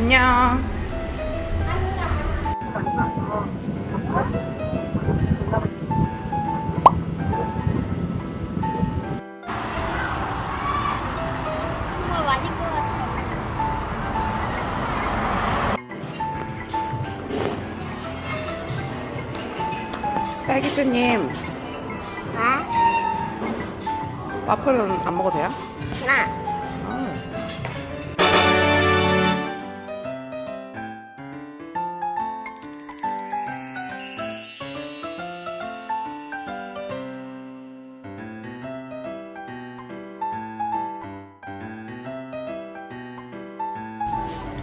안녕. 같아. 딸기쭈님, 아? 와플은 안 먹어도 돼요? 나.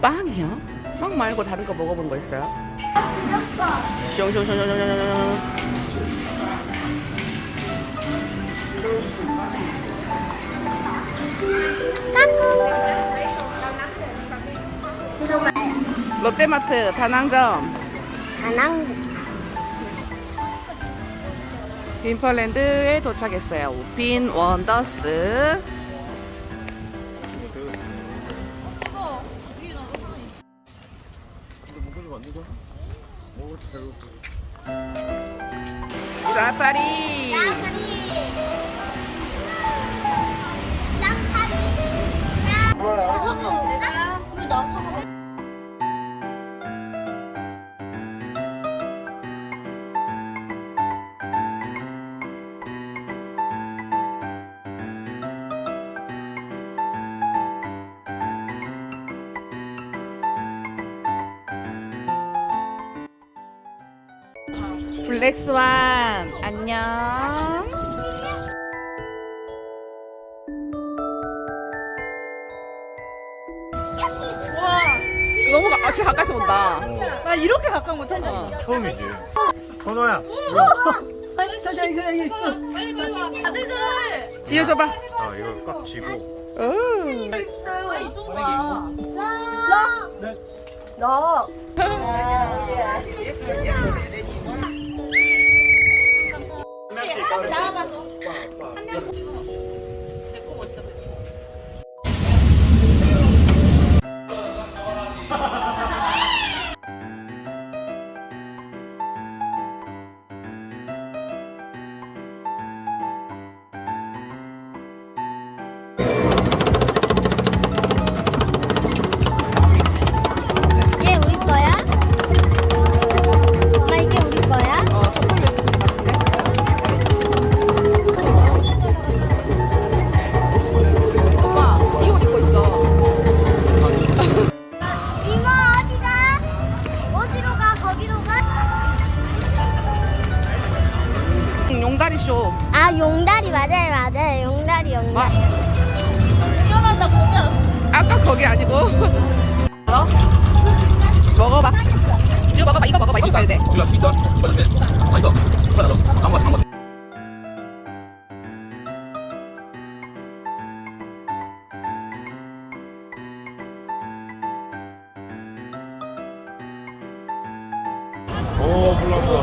빵이요? 빵 말고 다른 거 먹어본 거 있어요? 숑숑숑숑숑숑 롯데마트 다낭점 다낭. 빈펄랜드에 도착했어요. 우핀 원더스. 사파리. 블랙스완 안녕. 너무 가, 아, 진짜 가까이서 본다. 나 이렇게 가까운 거 처음 봐. 어. 처음이지. 선호야. 지어줘봐. 아 이거 꽉 쥐고. 오. 얘 용다리 쇼. 아 용다리 맞아요 맞아요 용다리 용다리. 와. 아까 거기 아니고. 먹어봐. 이거 먹어봐. 이거 먹어봐. 이거 봐야 돼. 오 몰라.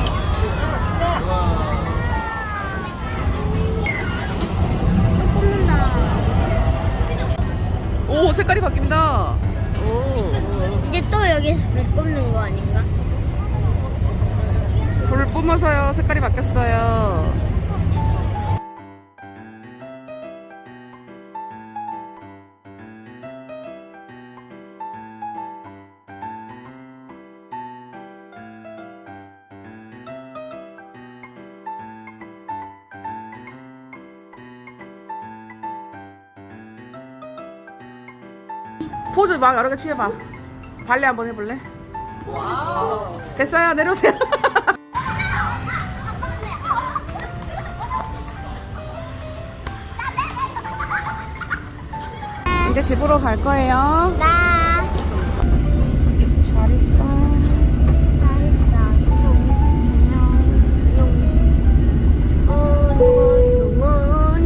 색깔이 바뀐다. 오. 이제 또 여기서 불 꼽는 거 아닌가? 불을 뿜어서요. 색깔이 바뀌었어요. 포즈 막 여러 개 취해봐. 발레 한번 해볼래? 됐어요. 내려오세요. 이제 집으로 갈 거예요. 나.